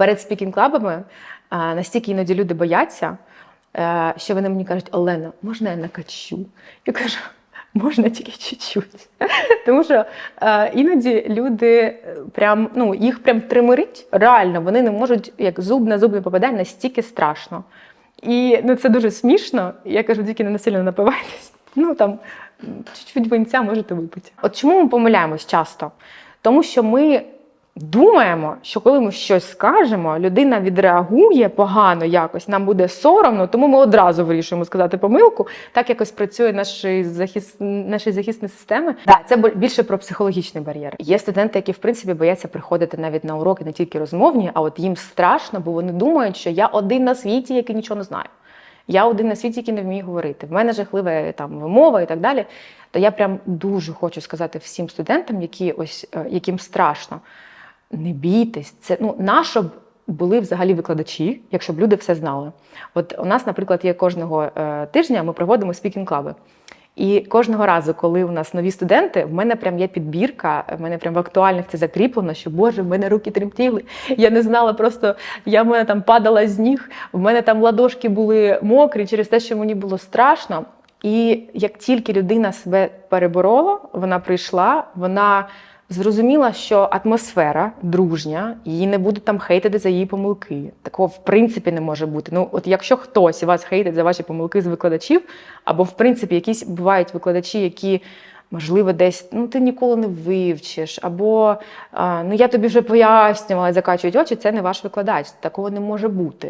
Перед спікінг-клабами настільки іноді люди бояться, е, що вони мені кажуть, Олена, можна я накачу? Я кажу, можна тільки чуть-чуть. Тому що е, іноді люди е, прям, ну, їх прям тримерить, реально, вони не можуть, як зуб на зуб не попадає, настільки страшно. І ну, це дуже смішно. Я кажу, тільки не насильно напивайтесь. Ну там чуть-чуть винця можете випити. От чому ми помиляємось часто? Тому що ми думаємо, що коли ми щось скажемо, людина відреагує погано якось, нам буде соромно, тому ми одразу вирішуємо сказати помилку. Так якось працює наші захис... наші захисні системи. Да, це більше про психологічний бар'єр. Є студенти, які в принципі бояться приходити навіть на уроки, не тільки розмовні, а от їм страшно, бо вони думають, що я один на світі, який нічого не знаю. Я один на світі, який не вмію говорити. В мене жахлива там вимова і так далі. То я прям дуже хочу сказати всім студентам, які ось е, яким страшно, не бійтесь. Це ну нащо б були взагалі викладачі, якщо б люди все знали. От у нас, наприклад, є кожного е, тижня ми проводимо спікінг-клаби. І кожного разу, коли у нас нові студенти, в мене прям є підбірка, в мене прям в актуальних це закріплено, що Боже, в мене руки тремтіли. Я не знала, просто я в мене там падала з ніг, в мене там ладошки були мокрі через те, що мені було страшно. І як тільки людина себе переборола, вона прийшла, вона зрозуміла, що атмосфера дружня, її не будуть там хейтити за її помилки. Такого в принципі не може бути. Ну, от якщо хтось вас хейтить за ваші помилки з викладачів, або в принципі якісь бувають викладачі, які. Можливо, десь ну ти ніколи не вивчиш, або ну я тобі вже пояснювала, закачують очі. Це не ваш викладач. Такого не може бути.